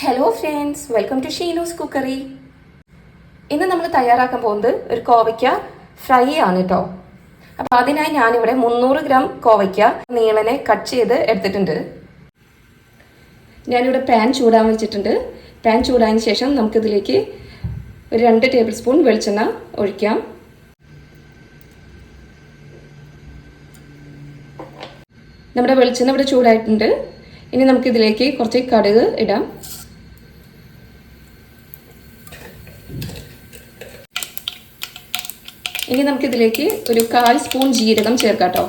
Hello friends welcome to Sheeno's cookery ഇന്ന് നമ്മൾ തയ്യാറാക്കാൻ പോകുന്നത് ഒരു കോവയ്ക്ക ഫ്രൈ ആണ് കേട്ടോ അപ്പോൾ അതിനായി ഞാനിവിടെ മുന്നൂറ് ഗ്രാം കോവയ്ക്ക നീളനെ കട്ട് ചെയ്ത് എടുത്തിട്ടുണ്ട്. ഞാനിവിടെ പാൻ ചൂടാൻ വെച്ചിട്ടുണ്ട്. പാൻ ചൂടായതിന് ശേഷം നമുക്കിതിലേക്ക് ഒരു രണ്ട് ടേബിൾ സ്പൂൺ വെളിച്ചെണ്ണ ഒഴിക്കാം. നമ്മുടെ വെളിച്ചെണ്ണ ഇവിടെ ചൂടായിട്ടുണ്ട്. ഇനി നമുക്കിതിലേക്ക് കുറച്ച് കടുക് ഇടാം. ഇനി നമുക്കിതിലേക്ക് ഒരു കാൽ സ്പൂൺ ജീരകം ചേർക്കാം കേട്ടോ.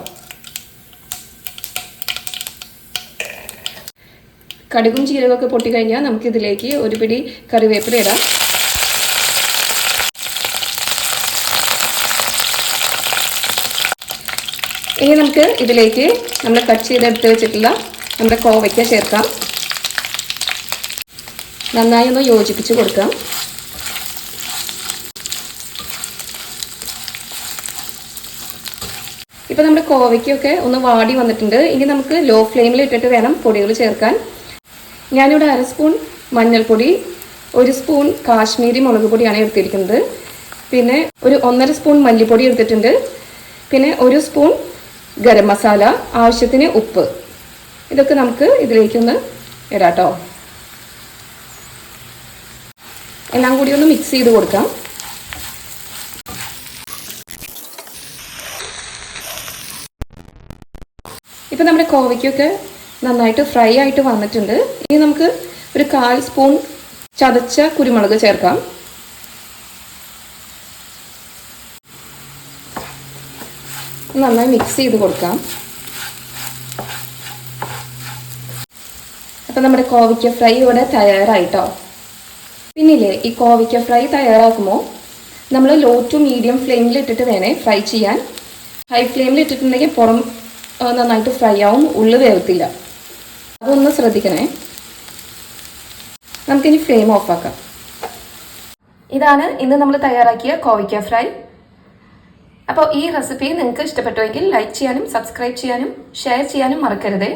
കടുകും ജീരകമൊക്കെ പൊട്ടിക്കഴിഞ്ഞാൽ നമുക്കിതിലേക്ക് ഒരു പിടി കറിവേപ്പില ഇടാം. ഇനി നമുക്ക് ഇതിലേക്ക് നമ്മൾ കട്ട് ചെയ്തെടുത്ത് വെച്ചിട്ടുള്ള നമ്മുടെ കോവയ്ക്ക ചേർക്കാം. നന്നായി ഒന്ന് യോജിപ്പിച്ച് കൊടുക്കാം. ഇപ്പം നമ്മുടെ കോവയ്ക്കൊക്കെ ഒന്ന് വാടി വന്നിട്ടുണ്ട്. ഇനി നമുക്ക് ലോ ഫ്ലെയിമിൽ ഇട്ടിട്ട് വേണം പൊടികൾ ചേർക്കാൻ. ഞാനിവിടെ അര സ്പൂൺ മഞ്ഞൾപ്പൊടി ഒരു സ്പൂൺ കാശ്മീരി മുളക് പൊടിയാണ് എടുത്തിരിക്കുന്നത്. പിന്നെ ഒരു ഒന്നര സ്പൂൺ മല്ലിപ്പൊടി എടുത്തിട്ടുണ്ട്. പിന്നെ ഒരു സ്പൂൺ ഗരം മസാല ആവശ്യത്തിന് ഉപ്പ്. ഇതൊക്കെ നമുക്ക് ഇതിലേക്കൊന്ന് ഇടാട്ടോ. എല്ലാം കൂടി ഒന്ന് മിക്സ് ചെയ്ത് കൊടുക്കാം. ഇപ്പം നമ്മുടെ കോവയ്ക്കൊക്കെ നന്നായിട്ട് ഫ്രൈ ആയിട്ട് വന്നിട്ടുണ്ട്. ഇനി നമുക്ക് ഒരു കാൽ സ്പൂൺ ചതച്ച കുരുമുളക് ചേർക്കാം. നന്നായി മിക്സ് ചെയ്ത് കൊടുക്കാം. അപ്പം നമ്മുടെ കോവയ്ക്ക ഫ്രൈ ഇവിടെ തയ്യാറായിട്ടോ? പിന്നില്ലേ ഈ കോവയ്ക്ക ഫ്രൈ തയ്യാറാക്കുമോ? നമ്മൾ ലോ ടു മീഡിയം ഫ്ലെയിമിൽ ഇട്ടിട്ട് വേണേ ഫ്രൈ ചെയ്യാൻ. ഹൈ ഫ്ലെയിമിൽ ഇട്ടിട്ടുണ്ടെങ്കിൽ പുറം നന്നായിട്ട് ഫ്രൈ ആവും ഉള്ളു വേവത്തില്ല. അതൊന്ന് ശ്രദ്ധിക്കണേ. നമുക്കിനി ഫ്ലെയിം ഓഫാക്കാം ഇതാണ് ഇന്ന് നമ്മൾ തയ്യാറാക്കിയ കോവയ്ക്ക ഫ്രൈ. അപ്പോൾ ഈ റെസിപ്പി നിങ്ങൾക്ക് ഇഷ്ടപ്പെട്ടുവെങ്കിൽ ലൈക്ക് ചെയ്യാനും സബ്സ്ക്രൈബ് ചെയ്യാനും ഷെയർ ചെയ്യാനും മറക്കരുതേ.